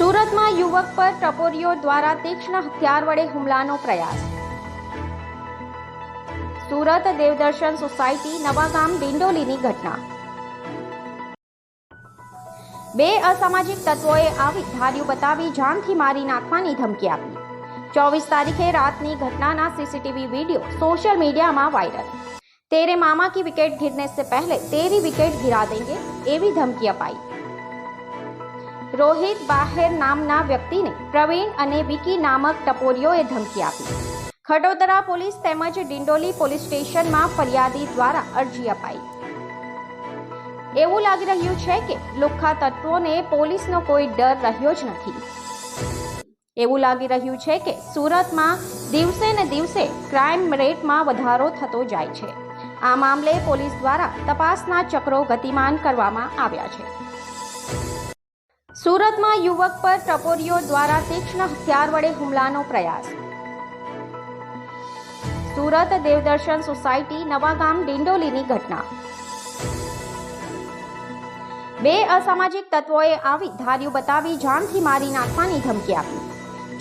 સુરતમાં યુવક પર ટપોરીઓ દ્વારા તીક્ષ્ણ હથિયાર વડે હુમલાનો પ્રયાસ. સુરત દેવદર્શન સોસાયટી નવાગામ ડિંડોલીની ઘટના. બે અસામાજિક તત્વોએ આવી ધાર્યું બતાવી જાનથી મારી નાખવાની ધમકી આપી. ચોવીસ તારીખે રાતની ઘટનાના સીસીટીવી વીડિયો સોશિયલ મીડિયામાં વાયરલ. તેરે મામા કી વિકેટ ગિરને સે પહેલે તેરી વિકેટ ગિરા દેંગે એવી ધમકી અપાઈ. રોહિત બાહેર નામના વ્યક્તિને પ્રવીણ અને વિકી નામક ટપોરીઓએ ધમકી આપી. ખડોદરા પોલીસ તેમજ ડિંડોલી પોલીસ સ્ટેશનમાં ફરિયાદી દ્વારા અરજી અપાઈ. એવું લાગી રહ્યું છે કે લુખ્ખા તત્વોને પોલીસનો કોઈ ડર રહ્યો જ નથી. એવું લાગી રહ્યું છે કે સુરતમાં દિવસે ને દિવસે ક્રાઇમ રેટમાં વધારો થતો જાય છે. આ મામલે પોલીસ દ્વારા તપાસના ચક્રો ગતિમાન કરવામાં આવ્યા છે. સુરતમાં યુવક પર ટપોરીઓ દ્વારા તીક્ષ્ણ હથિયાર વડે હુમલાનો પ્રયાસ. સુરત દેવદર્શન સોસાયટી નવાગામ ડિંડોલીની ઘટના. બે અસામાજિક તત્વોએ આવી ધાર્યું બતાવી જાનથી મારી નાખવાની ધમકી આપી.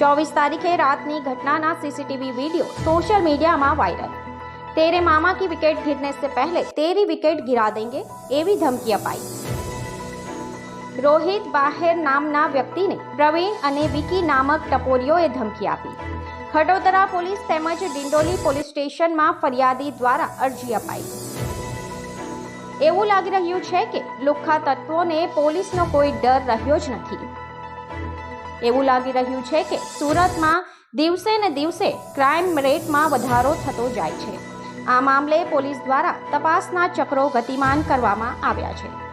ચોવીસ તારીખે રાતની ઘટનાના સીસીટીવી વીડિયો સોશિયલ મીડિયામાં વાયરલ. તેરે મામા કી વિકેટ ગીરને સે પહેલે તેરી વિકેટ ગિરા દેંગે એવી ધમકી અપાઈ. રોહિત બાહેર નામના વ્યક્તિને પ્રવીણ અને વિકી નામક ટપોરીઓએ ધમકી આપી. ખડોદરા પોલીસ તેમજ ડિંડોલી પોલીસ સ્ટેશનમાં ફરિયાદી દ્વારા અરજી અપાઈ. એવું લાગી રહ્યું છે કે લુખ્ખા તત્વોને પોલીસનો કોઈ ડર રહ્યો જ નથી. એવું લાગી રહ્યું છે કે સુરતમાં દિવસે ને દિવસે ક્રાઇમ રેટમાં વધારો થતો જાય છે. આ મામલે પોલીસ દ્વારા તપાસના ચક્રો ગતિમાન કરવામાં આવ્યા છે.